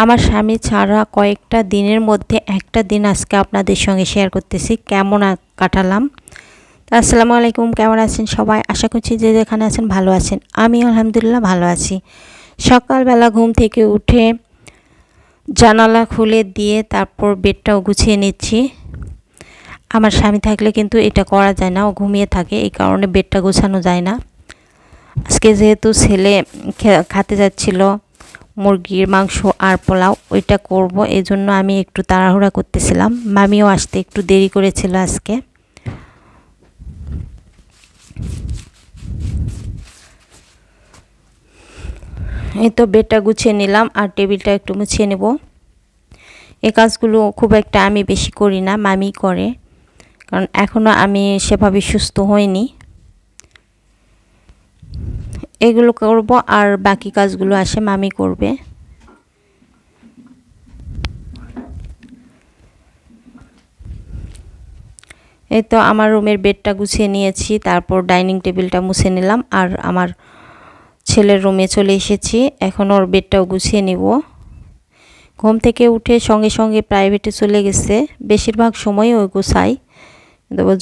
আমার স্বামী ছাড়া কয়েকটা দিনের মধ্যে একটা দিন আজকে আপনাদের সঙ্গে শেয়ার করতেছি। কেমন কাটালাম? আসসালামু আলাইকুম, কেমন আছেন সবাই? আশা করছি যে যেখানে আছেন ভালো আছেন। আমি আলহামদুলিল্লাহ ভালো আছি। সকালবেলা ঘুম থেকে উঠে জানালা খুলে দিয়ে তারপর বেডটাও গুছিয়ে নিচ্ছি। আমার স্বামী থাকলে কিন্তু এটা করা যায় না, ও ঘুমিয়ে থাকে, এই কারণে বেডটা গোছানো যায় না। আজকে যেহেতু ছেলে খাতে যাচ্ছিল মুরগির মাংস আর পোলাও, ওইটা করব। এই জন্য আমি একটু তাড়াহুড়া করতেছিলাম। মামিও আসতে একটু দেরি করেছিল আজকে। এই তো বেডটা গুছিয়ে নিলাম আর টেবিলটা একটু মুছিয়ে নেব। এই কাজগুলো খুব একটা আমি বেশি করি না মামি করে। কারণ এখনও আমি সেভাবে সুস্থ হইনি। এগুলো করব আর বাকি কাজগুলো আসে মামি করবে। এই তো আমার রুমের বেডটা গুছিয়ে নিয়েছি, তারপর ডাইনিং টেবিলটা মুছে নিলাম আর আমার ছেলের রুমে চলে এসেছি, এখন ওর বেডটাও গুছিয়ে নিব। ঘুম থেকে উঠে সঙ্গে সঙ্গে প্রাইভেটে চলে গেছে, বেশিরভাগ সময় ওই গুছাই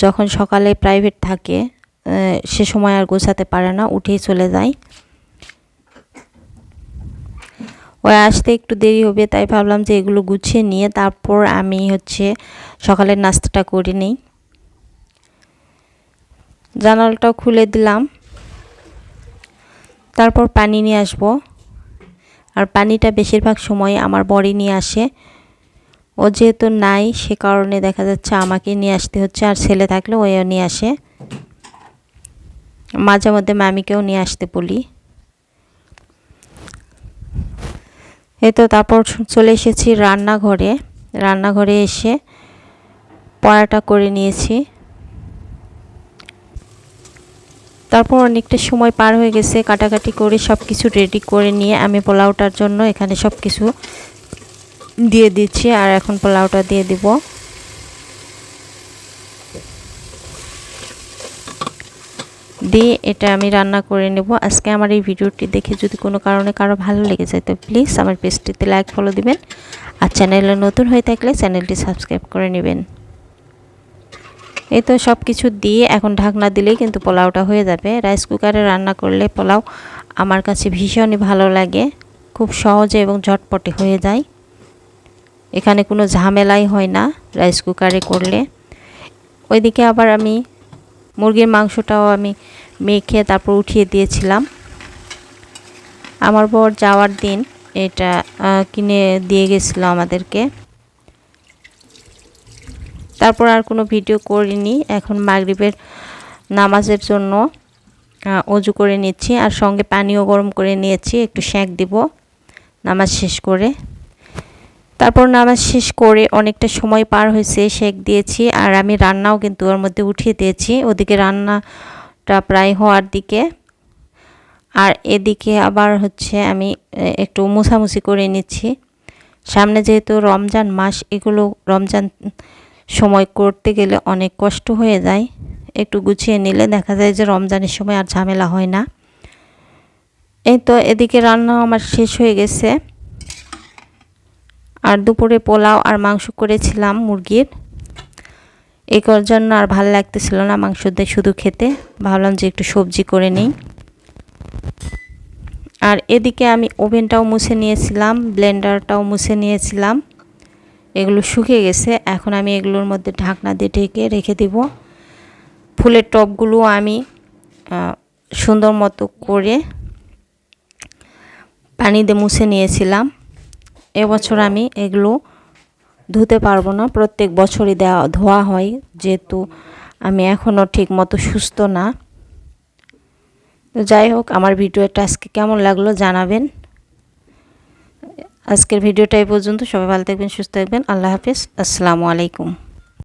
যখন সকালে প্রাইভেট থাকে সে সময় আর গোছাতে পারে না, উঠেই চলে যায়। ওই আসতে একটু দেরি হবে, তাই ভাবলাম যে এগুলো গুছিয়ে নিয়ে তারপর আমি হচ্ছে সকালের নাস্তাটা করে নিই। জানালাটাও খুলে দিলাম। তারপর পানি নিয়ে আসব। আর পানিটা বেশিরভাগ সময় আমার বড়ি নিয়ে আসে। ও যেহেতু নাই, সে কারণে দেখা যাচ্ছে আমাকে নিয়ে আসতে হচ্ছে, আর ছেলে থাকলে ওও নিয়ে আসে। মাঝে মধ্যে মামিকেও নিয়ে আসতে বলি। এই তো তারপর চলে এসেছি রান্নাঘরে। রান্নাঘরে এসে পড়াটা করে নিয়েছি। তারপর অনেকটা সময় পার হয়ে গেছে, কাটাকাটি করে সব কিছু রেডি করে নিয়ে আমি পোলাওটার জন্য এখানে সব কিছু দিয়ে দিচ্ছি আর এখন পোলাওটা দিয়ে দিব। দিয়ে এটা আমি রান্না করে নেব। আজকে আমার এই ভিডিওটি দেখে যদি কোনো কারণে কারও ভালো লেগে যায়, তো প্লিজ আমার পেজটিতে লাইক ফলো দিবেন। আর চ্যানেলে নতুন হয়ে থাকলে চ্যানেলটি সাবস্ক্রাইব করে নেবেন। এই তো সব কিছু দিয়ে এখন ঢাকনা দিলেই কিন্তু পোলাওটা হয়ে যাবে। রাইস কুকারে রান্না করলে পোলাও আমার কাছে ভীষণই ভালো লাগে। খুব সহজে এবং ঝটপটে হয়ে যায়। এখানে কোনো ঝামেলাই হয় না রাইস কুকারে করলে। ওইদিকে আবার আমি মুরগির মাংসটাও আমি মেখে তারপর উঠিয়ে দিয়েছিলাম। আমার বর যাওয়ার দিন এটা কিনে দিয়ে গেছিল আমাদেরকে। তারপর আর কোনো ভিডিও করিনি। এখন মাগরিবের নামাজের জন্য অজু করে নিচ্ছি। আর সঙ্গে পানিও গরম করে নিয়েছি। একটু শ্যাঁক দিব। নামাজ শেষ করে। তারপর নামাজ শেষ করে অনেকটা সময় পার হয়েছে, শেক দিয়েছি আর আমি রান্নাও কিন্তু ওর মধ্যে উঠিয়ে দিয়েছি। ওদিকে রান্নাটা প্রায় হওয়ার দিকে। আর এদিকে আবার হচ্ছে আমি একটু মুছামুছি করে নিচ্ছি। সামনে যেহেতু রমজান মাস, এগুলো রমজান সময় করতে গেলে অনেক কষ্ট হয়ে যায়। একটু গুছিয়ে নিলে দেখা যায় যে রমজানের সময় আর ঝামেলা হয় না। এই তো এদিকে রান্না আমার শেষ হয়ে গেছে। আর দুপুরে পোলাও আর মাংস করেছিলাম মুরগির। এই করার জন্য আর ভালো লাগতেছিল না মাংস দিয়ে শুধু খেতে। ভাবলাম যে একটু সবজি করে নিই। আর এদিকে আমি ওভেনটাও মুছে নিয়েছিলাম, ব্লেন্ডারটাও মুছে নিয়েছিলাম। এগুলো শুকিয়ে গেছে। এখন আমি এগুলোর মধ্যে ঢাকনা দিয়ে ঢেকে রেখে দিব। ফুলের টপগুলো আমি সুন্দর মতো করে পানি দিয়ে মুছে নিয়েছিলাম। এবছর আমি এগুলো ধুতে পারব না। প্রত্যেক বছরই দেওয়া, ধোয়া হয়। যেহেতু আমি এখনও ঠিক মতো সুস্থ না। তো যাই হোক, আমার ভিডিওটা আজকে কেমন লাগল জানাবেন। আজকের ভিডিওটা এই পর্যন্ত। সবাই ভালো থাকবেন, সুস্থ থাকবেন। আল্লাহ হাফিজ। আসসালামু আলাইকুম।